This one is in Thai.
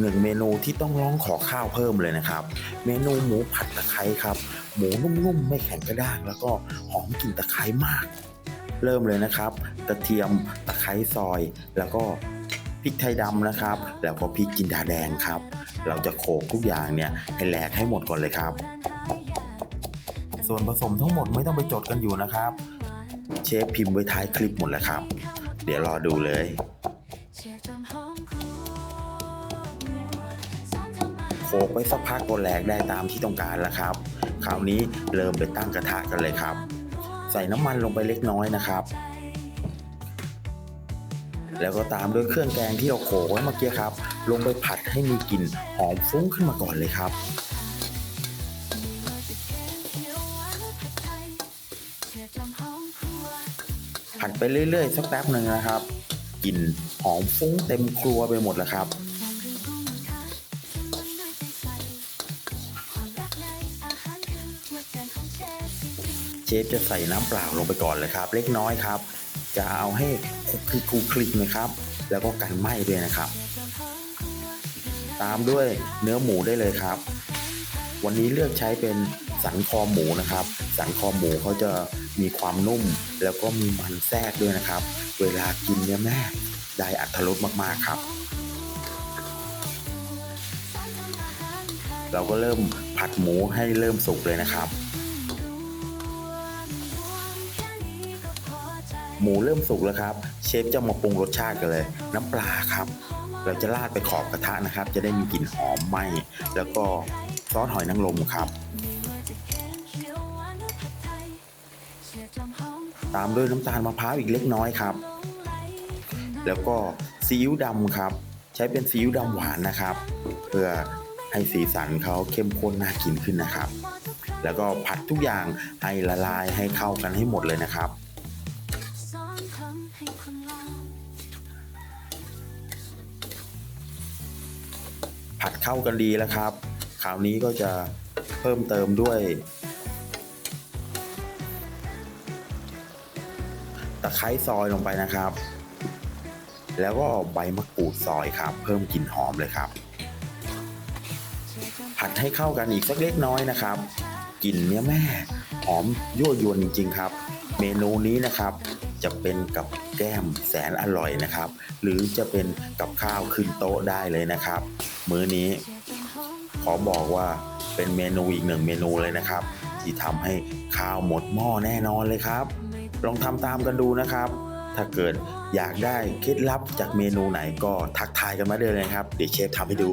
หนึ่งเมนูที่ต้องร้องขอข้าวเพิ่มเลยนะครับ เมนูหมูผัดตะไคร้ครับ หมูนุ่มๆ ไม่แข็งกระด้าง แล้วก็หอมกลิ่นตะไคร้มาก เริ่มเลยนะครับ กระเทียมตะไคร้ซอย แล้วก็พริกไทยดำนะครับ แล้วก็พริกจินดาแดงครับ เราจะโขลกทุกอย่างเนี่ยให้แหลกให้หมดก่อนเลยครับ ส่วนผสมทั้งหมดไม่ต้องไปจดกันอยู่นะครับ เชฟพิมพ์ไว้ท้ายคลิปหมดแล้วครับ เดี๋ยวรอดูเลย โขลกไปสักพักก็แหลกได้ตามที่ต้องการแล้วครับ คราวนี้เริ่มไปตั้งกระทะกันเลยครับ ใส่น้ำมันลงไปเล็กน้อยนะครับ แล้วก็ตามด้วยเครื่องแกงที่เราโขลกไว้เมื่อกี้ครับ ลงไปผัดให้มีกลิ่นหอมฟุ้งขึ้นมาก่อนเลยครับผัดไปเรื่อยๆสักแป๊บหนึ่งนะครับกลิ่นหอมฟุ้งเต็มครัวไปหมดแล้วครับ ชฟจะใส่น้ำเปล่าลงไปก่อนเลยครับ เล็กน้อยครับ จะเอาให้คุกคลิกคุกคลิกนะครับ แล้วก็กันไหม้ด้วยนะครับ ตามด้วยเนื้อหมูได้เลยครับ วันนี้เลือกใช้เป็นสันคอหมูนะครับ สันคอหมูเขาจะมีความนุ่ม แล้วก็มีมันแทรกด้วยนะครับ เวลากินเนี่ยแม่ได้อัตรสมากๆครับ เราก็เริ่มผัดหมูให้เริ่มสุกเลยนะครับ หมูเริ่มสุกแล้วครับเชฟจะมาปรุงรสชาติกันเลย น้ำปลาครับ เราจะราดไปขอบกระทะนะครับ จะได้มีกลิ่นหอมไหมแล้วก็ซอสหอยนางรมครับ ตามด้วยน้ำตาลมะพร้าวอีกเล็กน้อยครับ แล้วก็ซีอิ๊วดำครับ ใช้เป็นซีอิ๊วดำหวานนะครับ เพื่อให้สีสันเขาเข้มข้นน่ากินขึ้นนะครับ แล้วก็ผัดทุกอย่างให้ละลายให้เข้ากันให้หมดเลยนะครับ ผัดเข้ากันดีแล้วครับคราวนี้ก็จะเพิ่มเติมด้วย ตะไคร้ซอยลงไปนะครับ แล้วก็ใบมะกรูดซอยครับ เพิ่มกลิ่นหอมเลยครับ ผัดให้เข้ากันอีกสักเล็กน้อยนะครับกลิ่นเนี่ยแม่หอมยั่วยวนจริง ๆ ครับ เมนูนี้นะครับ จะเป็นกับแก้มแสนอร่อยนะครับ หรือจะเป็นกับข้าวขึ้นโต๊ะได้เลยนะครับ มื้อนี้ ขอบอกว่าเป็นเมนูอีกหนึ่งเมนูเลยนะครับ ที่ทำให้ข้าวหมดหม้อแน่นอนเลยครับ ลองทำตามกันดูนะครับ ถ้าเกิดอยากได้เคล็ดลับจากเมนูไหนก็ทักทายกันมาได้เลยครับ เดี๋ยวเชฟทำให้ดู